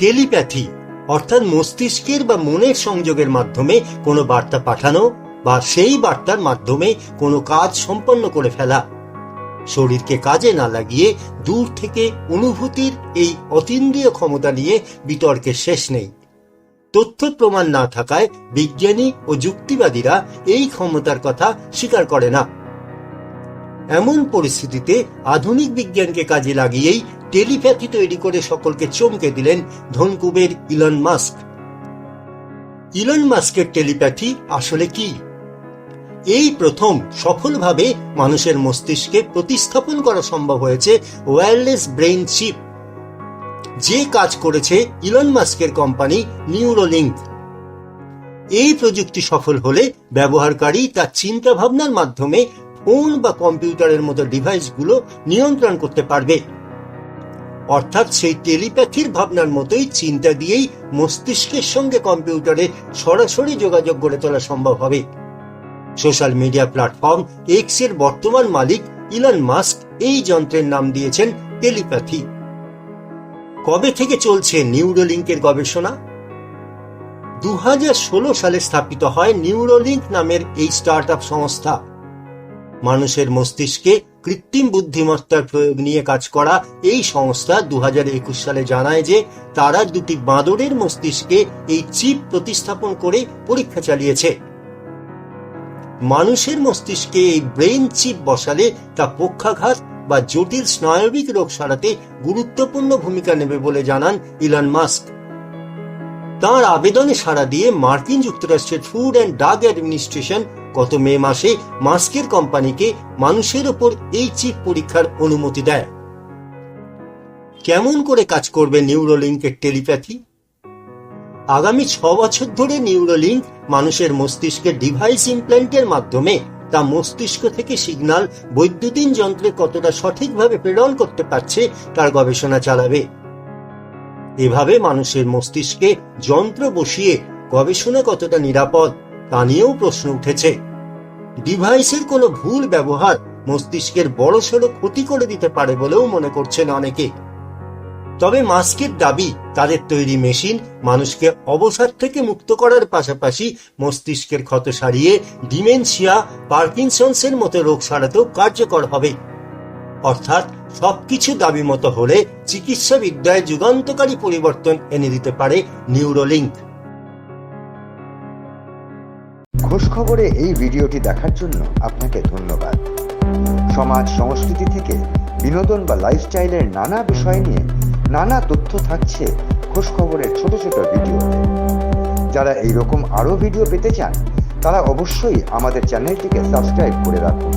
Telepathy, অর্থাৎ মস্তিষ্কের বা মনের সংযোগের মাধ্যমে কোনো বার্তা পাঠানো বা সেই বার্তার মাধ্যমে কোনো কাজ সম্পন্ন করে ফেলা। শরীরকে কাজে না লাগিয়ে দূর থেকে অনুভূতির এই অতীন্দ্রিয় ক্ষমতা নিয়ে বিতর্কের শেষ নেই। তথ্য প্রমাণ না থাকায় বিজ্ঞানী ও যুক্তিবাদীরা এই ক্ষমতার কথা স্বীকার করে না। এমন পরিস্থিতিতে আধুনিক বিজ্ঞানকে কাজে লাগিয়েই টেলিপ্যাথি তৈরি করে সকলকে চমকে দিলেন ধনকুবের ইলন মাস্ক। ইলন মাস্কের টেলিপ্যাথি আসলে কি? এই প্রথম সফলভাবে মানুষের মস্তিষ্কে প্রতিস্থাপন করা সম্ভব হয়েছে ওয়্যারলেস ব্রেইন চিপ। যে কাজ করেছে ইলন মাস্কের কোম্পানি নিউরোলিঙ্ক। এই প্রযুক্তি সফল হলে ব্যবহারকারী তার চিন্তা ভাবনার মাধ্যমে ফোন বা কম্পিউটারের মতো ডিভাইসগুলো নিয়ন্ত্রণ করতে পারবে। অর্থাৎ সেই টেলিপ্যাথির ভাবনার মতোই চিন্তা দিয়েই মস্তিষ্কের সঙ্গে কম্পিউটারে সরাসরি যোগাযোগ গড়ে তোলা সম্ভব হবে। সোশ্যাল মিডিয়া প্ল্যাটফর্ম এক্সের বর্তমান মালিক ইলন মাস্ক এই যন্ত্রের নাম দিয়েছেন টেলিপ্যাথি কবে থেকে চলছে নিউরোলিঙ্কের গবেষণা? দু হাজার ষোলো সালে স্থাপিত হয় নিউরোলিঙ্ক নামের এই স্টার্ট সংস্থা। মানুষের মস্তিষ্কে কৃত্রিম বুদ্ধিমত্তার প্রয়োগ নিয়ে কাজ করা এই সংস্থা দু একুশ সালে জানায় যে তারা দুটি বাঁদরের মস্তিষ্কে এই চিপ প্রতিস্থাপন করে পরীক্ষা চালিয়েছে। মানুষের মস্তিষ্কে এই ব্রেন চিপ বসালে তা পক্ষাঘাত বা জটিল স্নায়বিক রোগ সারাতে গুরুত্বপূর্ণ ভূমিকা নেবে বলে জানান ইলন মাস্ক। তার আবেদনে সাড়া দিয়ে মার্কিন যুক্তরাষ্ট্রের ফুড অ্যান্ড ড্রাগ অ্যাডমিনিস্ট্রেশন গত মে মাসে মাস্কের কোম্পানিকে মানুষের ওপর এই চিপ পরীক্ষার অনুমতি দেয়। কেমন করে কাজ করবে নিউরোলিঙ্কের টেলিপ্যাথি? আগামী ছ বছর ধরে নিউরোলিঙ্ক মানুষের মস্তিষ্কের ডিভাইস ইমপ্ল্যান্টের মাধ্যমে তা মস্তিষ্ক থেকে সিগন্যাল বৈদ্যুতিন যন্ত্রে কতটা সঠিকভাবে প্রেরণ করতে পারছে তার গবেষণা চালাবে। এভাবে মানুষের মস্তিষ্কে যন্ত্র বসিয়ে গবেষণা কতটা নিরাপদ, তা নিয়েও প্রশ্ন উঠেছে। ডিভাইসের কোনো ভুল ব্যবহার মস্তিষ্কের বড়সড় ক্ষতি করে দিতে পারে বলেও মনে করছেন অনেকে। তবে মাস্কের দাবি, তাদের তৈরি মেশিন মানুষকে অবসাদ থেকে মুক্ত করার পাশাপাশি মস্তিষ্কের ক্ষত সারিয়ে ডিমেনশিয়া, পার্কিনসন্সের মতো রোগ সারাতেও কার্যকর হবে। অর্থাৎ সবকিছু দাবি মতো হলে চিকিৎসা বিদ্যায় যুগান্তকারী পরিবর্তন এনে দিতে পারে নিউরোলিঙ্ক খোঁজ খবরে এই ভিডিওটি দেখার জন্য আপনাকে ধন্যবাদ। সমাজ সংস্কৃতি থেকে বিনোদন বা লাইফস্টাইলের নানা বিষয় নিয়ে নানা তথ্য থাকছে খোঁজ খবরের ছোট ছোট ভিডিওতে। যারা এই রকম আরও ভিডিও পেতে চান, তারা অবশ্যই আমাদের চ্যানেলটিকে সাবস্ক্রাইব করে রাখুন।